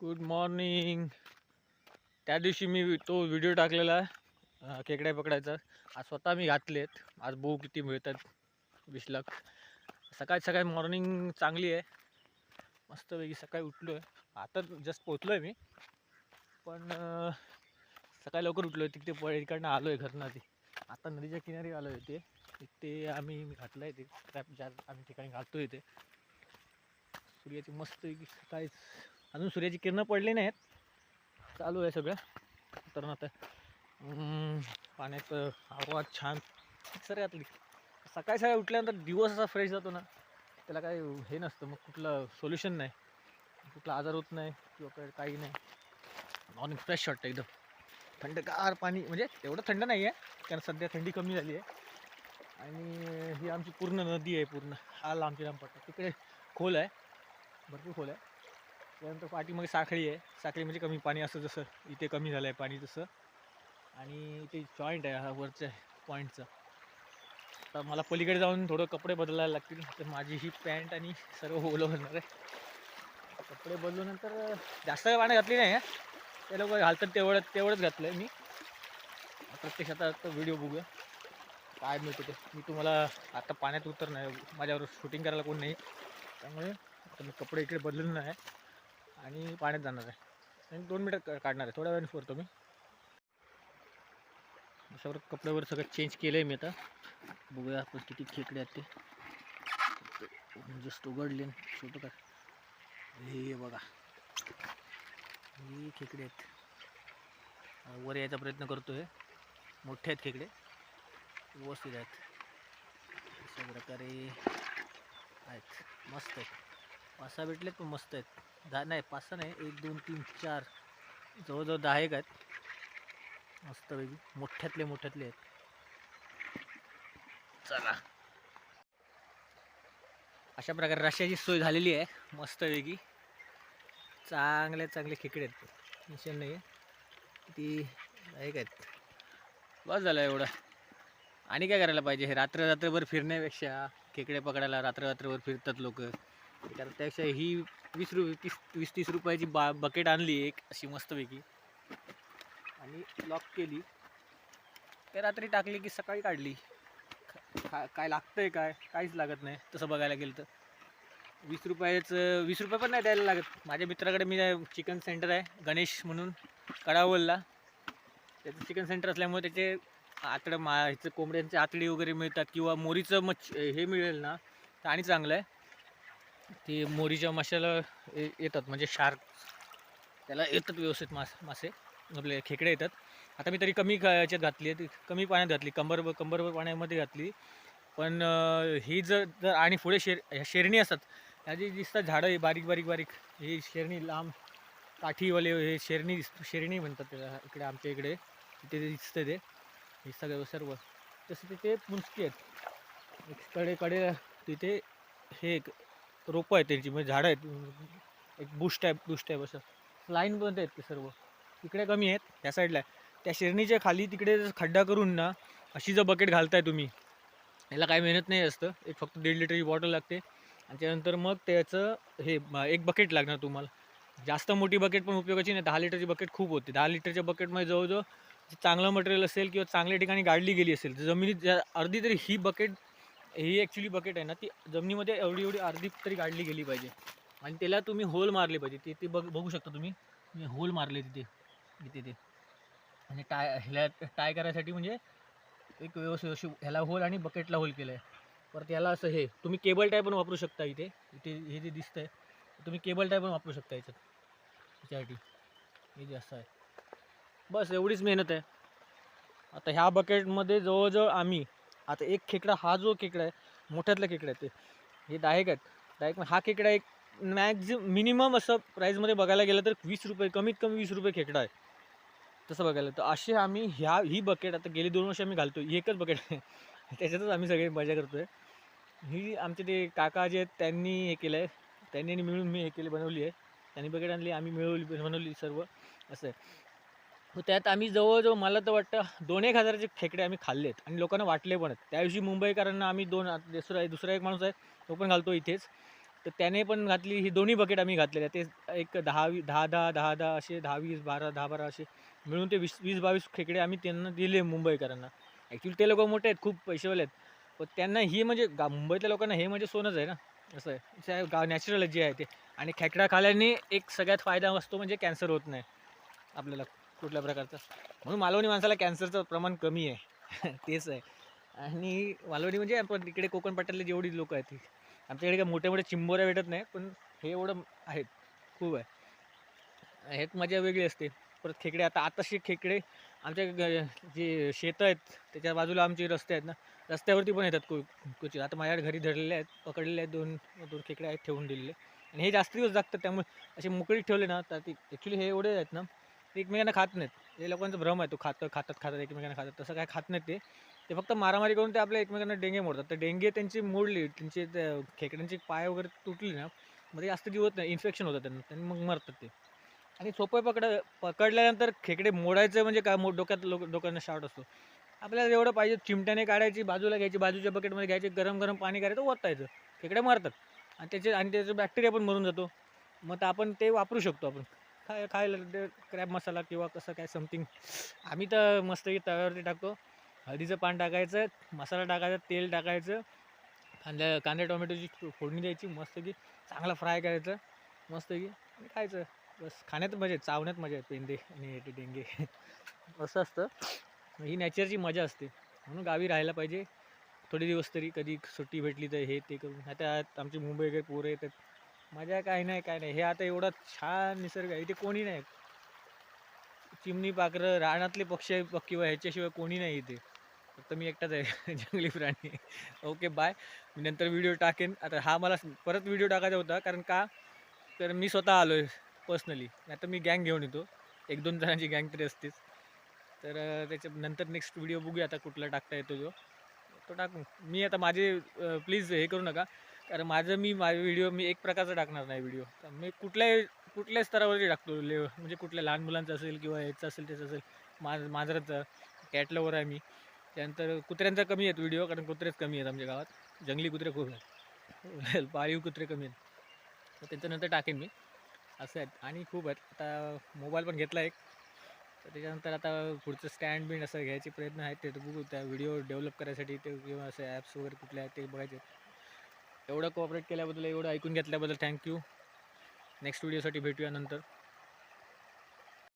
Good morning त्या दिवशी मी तो व्हिडिओ टाकलेला आहे खेकड्या पकडायचा. आज स्वतः मी घातलेत. आज बहू किती मिळतात. वीस लाख. सकाळी सकाळी मॉर्निंग चांगली आहे. मस्तपैकी सकाळी उठलो आहे आता जस्ट पोचलो आहे मी. पण सकाळी लवकर उठलो आहे तिकडे प इकडनं आलो आहे घरनं. आधी आता नदीच्या किनारी आलो आहे ते ते आम्ही घातलं आहे ते. ट्रॅप ज्या आम्ही ठिकाणी घालतो आहे ते सूर्याची मस्तपैकी सकाळीच अजून सूर्याची किरणं पडली नाहीत. चालू आहे सगळं. तर आता पाण्याचं पाण्यात हवा छान. सर यातली सकाळी सकाळी उठल्यानंतर दिवस असा फ्रेश जातो ना. त्याला काही हे नसतं मग कुठलं सोल्युशन नाही. कुठला आजार होत नाही किंवा काही- काही नाही. मॉर्निंग फ्रेश वाटतं एकदम. थंडगार पाणी म्हणजे एवढं थंड नाही आहे कारण सध्या थंडी कमी झाली आहे. आणि ही आमची पूर्ण नदी आहे पूर्ण. हा लांबची लांब पट्टा. तिकडे खोल आहे. भरपूर खोल आहे. त्यानंतर पाठीमागे साखळी आहे. साखळी म्हणजे कमी पाणी असं जसं इथे कमी झालं आहे पाणी तसं. आणि इथे जॉईंट आहे हा वरच्या पॉईंटचा तर मला पलीकडे जाऊन थोडं कपडे बदलायला लागतील. तर माझी ही पॅन्ट आणि सर्व ओलं होणार आहे. कपडे बदलूनंतर जास्त काही पाणी घातली नाही आहे ते लोक घालतात तेवढं तेवढंच घातलं आहे मी. प्रत्यक्षात आता व्हिडिओ बघूया. काय मिळतं ते. मी तुम्हाला आता पाण्यात उतरणार माझ्यावर शूटिंग करायला कोण नाही. त्यामुळे आता मी कपडे इकडे बदलून नाही आणि पाण्यात जाणार आहे. आणि दोन मिनटं काढणार आहे. थोड्या वेळाने फोरतो मी. अशावर कपड्यावर सगळं चेंज केलं आहे मी आता. बघूया आपण किती खेकडे आहेत ते. जस्ट उघडले छोटं का? हे बघा. हे खेकडे आहेत. वर यायचा प्रयत्न करतो आहे मोठे आहेत खेकडे. व्यवस्थित आहेत. अशा प्रकारे आहेत. मस्त आहेत. पाच सहा भेटलेत पण मस्त आहेत. दहा नाही पाच सहा नाही एक दोन तीन चार जवळजवळ दहा एक आहेत. मस्तपैकी मोठ्यातले मोठ्यातले आहेत. चला. अशा प्रकारे रश्याची सोय झालेली आहे मस्तपैकी चांगले चांगले खेकडे आहेत. टेन्शन नाही आहे ती एक आहेत. बस झालं एवढं. आणि काय करायला पाहिजे? हे रात्र रात्रभर फिरण्यापेक्षा खेकडे पकडायला रात्र रात्रभर फिरतात लोक. कारण त्यापेक्षा ही वीस रु तीस वीस तीस रुपयाची बा बकेट आणली एक अशी मस्तपैकी. आणि लॉक केली. ते रात्री टाकली की सकाळी काढली. खा काय लागतं आहे काय? काहीच लागत नाही तसं बघायला गेलं तर. वीस रुपयाचं वीस रुपये पण नाही द्यायला लागत. माझ्या मित्राकडे मी चिकन सेंटर आहे गणेश म्हणून कडावलला त्याचं चिकन सेंटर असल्यामुळे त्याचे आतडं मा ह्याचं कोंबड्यांचे आतडी वगैरे मिळतात किंवा मोरीचं मच्छ हे मिळेल ना तर आणि चांगलं आहे. ते मोरीच्या माशाला येतात म्हणजे शार्क. त्याला येतात व्यवस्थित मास मासे. आपले खेकडे येतात. आता मी तरी कमी याच्यात घातली आहे. ती कमी पाण्यात घातली. कंबर कंबरभर पाण्यामध्ये घातली. पण ही जर जर आणि पुढे शेर ह्या शेरणी असतात. ह्या जी दिसतात झाडं आहे बारीक बारीक बारीक. ही शेरणी लांब काठीवाले हे शेरणी दिस शेरणी म्हणतात त्याला इकडे आमच्या इकडे. तिथे ते दिसतं ते. हे सगळं सर्व. तसं तिथे मुंजकी आहेत. कडे कडे तिथे हे एक रोपं आहेत त्यांची म्हणजे झाडं आहेत. एक बुश टाईप बुश टाईप असं. लाईन बंद आहेत ते सर्व. तिकडे कमी आहेत त्या साईडला आहे. त्या शेरणीच्या खाली तिकडे जर खड्डा करून ना अशी जर बकेट घालताय तुम्ही याला काही मेहनत नाही असतं एक फक्त दीड लिटरची बॉटल लागते. आणि त्यानंतर मग त्याचं हे एक बकेट लागणार तुम्हाला. जास्त मोठी बकेट पण उपयोगाची नाही. दहा लिटरची बकेट खूप होते. दहा लिटरच्या बकेटमध्ये जवळजवळ जे चांगलं मटेरियल असेल किंवा चांगल्या ठिकाणी गाडली गेली असेल तर जमिनीत अर्धी तरी ही बकेट ही ॲक्च्युली बकेट आहे ना ती जमिनीमध्ये एवढी एवढी अर्धी तरी गाडली गेली पाहिजे. आणि त्याला तुम्ही होल मारले पाहिजे. ते ते बघ बघू शकता तुम्ही. मी होल मारले तिथे. इथे ते आणि टाय ह्याला टाय करायसाठी म्हणजे एक व्यवस्थित अशी ह्याला होल आणि बकेटला होल केलं आहे परत याला असं हे तुम्ही केबल टाय पण वापरू शकता इथे. इथे हे जे दिसतं आहे तुम्ही केबल टाय पण वापरू शकता याच्यात. याच्यासाठी. हे जे असं आहे. बस एवढीच मेहनत आहे. आता ह्या बकेटमध्ये जवळजवळ आम्ही आता एक खेकडा हा जो खेकडा आहे मोठ्यातला खेकडा आहे ते. हे दायक आहेत. दायक म्हणजे हा खेकडा एक मॅक्झिम मिनिमम असं प्राईजमध्ये बघायला गेलं तर वीस रुपये कमीत कमी वीस रुपये खेकडा आहे. तसं बघायला तर असे आम्ही ह्या ही बकेट आता गेली दोन वर्ष आम्ही घालतो ही एकच बकेट आहे. त्याच्यातच आम्ही सगळे मजा करतो आहे ही आमचे ते काका जे आहेत त्यांनी हे केलं आहे त्यांनी मिळून मी हे केले बनवली आहे. त्यांनी बकेट आणली आम्ही मिळवली बनवली सर्व. असं आहे. हो, त्यात आम्ही जवळजवळ मला तर वाटतं दोन एक हजाराचे खेकडे आम्ही खाल्लेत आणि लोकांना वाटले पण आहेत. त्या दिवशी मुंबईकरांना आम्ही दोन दुसरा दुसरा एक माणूस आहे तो पण घालतो इथेच. तर त्याने पण घातली ही दोन्ही बकेट आम्ही घातलेले ते एक दहावी दहा दहा दहा दहा असे दहा वीस बारा दहा बारा असे मिळून ते वीस वीस बावीस खेकडे आम्ही त्यांना दिले मुंबईकरांना. ॲक्च्युली ते लोक मोठे आहेत खूप पैसेवाले आहेत. पण त्यांना ही म्हणजे गा मुंबईतल्या लोकांना हे म्हणजे सोनंच आहे ना. असं आहे. जे गाव नॅचरल जे आहे ते. आणि खेकडा खाल्याने एक सगळ्यात फायदा असतो म्हणजे कॅन्सर होत नाही आपल्याला. कुठल्या प्रकारचा? म्हणून मालवणी माणसाला कॅन्सरचं प्रमाण कमी आहे. तेच आहे. आणि मालवणी म्हणजे आपण इकडे कोकण पट्ट्यातले जेवढी लोक आहेत ती आमच्याकडे काय मोठे मोठे चिंबोऱ्या भेटत नाही पण हे एवढं आहेत. खूप आहे. ह्यात मजा वेगळी असते. परत खेकडे आता आताशी खेकडे आमच्या जे शेतं आहेत त्याच्या बाजूला आमचे रस्ते आहेत ना रस्त्यावरती पण येतात कु क्वचित. आता माझ्या घरी धरलेले आहेत पकडलेले आहेत दोन दोन खेकडे आहेत ठेवून दिलेले. आणि हे जास्त दिवस जागतात त्यामुळे असे मोकळीत ठेवले ना तर ती ॲक्च्युली हे एवढे आहेत ना एकमेकांना खात नाहीत. हे लोकांचा भ्रम आहे तो खातं खातात खातात एकमेकांना खातात तसं काय खात नाहीत ते. ते फक्त मारामारी करून ते आपल्या एकमेकांना डेंगे मोडतात. तर डेंगे त्यांची मोडली त्यांची त्या खेकड्यांची पाय वगैरे तुटली ना मग ते जास्त दिवस नाही इन्फेक्शन होतं त्यांना त्यांनी मग मरतात ते. आणि सोपं पकड पकडल्यानंतर खेकडे मोडायचं म्हणजे काय? मो डोक्यात लोक डोक्यांना शॉर्ट असतो. आपल्याला एवढं पाहिजे चिमट्याने काढायची बाजूला घ्यायची बाजूच्या बकेटमध्ये घ्यायचे गरम गरम पाणी करायचं ओतायचं. खेकडे मारतात. आणि त्याचे आणि त्याचं बॅक्टेरिया पण मरून जातो. मग तर आपण ते वापरू शकतो आपण. खाय खायला क्रॅब मसाला किंवा कसं काय समथिंग आम्ही तर मस्त तव्यावरती टाकतो. हळदीचं पान टाकायचं मसाला टाकायचा तेल टाकायचं कांद्या कांद्या टोमॅटोची फोडणी द्यायची मस्त की चांगला फ्राय करायचं मस्त की आणि खायचं. बस खाण्यात मजा आहे चावण्यात मजा आहे पेंदे आणि डेंगे. असं असतं. ही नॅचरची मजा असते. म्हणून गावी राहायला पाहिजे. थोडे दिवस तरी कधी सुट्टी भेटली तर हे ते करून. आता आमची मुंबई वगैरे पोरं येतात. मजा काय नाही काय नाही. हे आता एवढा छान निसर्ग आहे. इथे कोणी नाही. चिमणी पाखरं रानातले पक्षी किंवा ह्याच्याशिवाय कोणी नाही इथे. फक्त मी एकटाच आहे. जंगली प्राणी. Okay bye. मी नंतर व्हिडिओ टाकेन. आता हा मला परत व्हिडिओ टाकायचा होता. कारण का? तर मी स्वतः आलो आहे पर्सनली नाही तर मी गँग घेऊन येतो. एक दोन जणांची गँग तरी असतेच. तर त्याच्या नंतर नेक्स्ट व्हिडिओ बघूया आता कुठला टाकता येतो जो तो टाकू. मी आता माझे प्लीज हे करू नका. कारण माझं मी माझे व्हिडिओ मी एक प्रकारचा टाकणार नाही व्हिडिओ तर मी कुठल्याही कुठल्याही स्तरावरती टाकतो. ले म्हणजे कुठल्या लहान मुलांचं असेल किंवा याचं असेल त्याचं असेल माज मांजराचं कॅटलवर आहे मी. त्यानंतर कुत्र्यांचा कमी आहेत व्हिडिओ कारण कुत्रेच कमी आहेत आमच्या गावात. जंगली कुत्रे खूप आहेत. पाळीव कुत्रे कमी आहेत. तर त्याच्यानंतर टाकेन मी. असं आहेत. आणि खूप आहेत. आता मोबाईल पण घेतला एक. तर त्याच्यानंतर आता पुढचं स्टँड बिंड असं घ्यायचे प्रयत्न आहेत. ते तर बघू. त्या व्हिडिओ डेव्हलप करायसाठी ते किंवा असे ॲप्स वगैरे कुठले आहेत ते बघायचे एवढं कोऑपरेट केल्याबद्दल एवढं ऐकून घेतल्याबद्दल थँक्यू नेक्स्ट व्हिडिओसाठी भेटूया नंतर.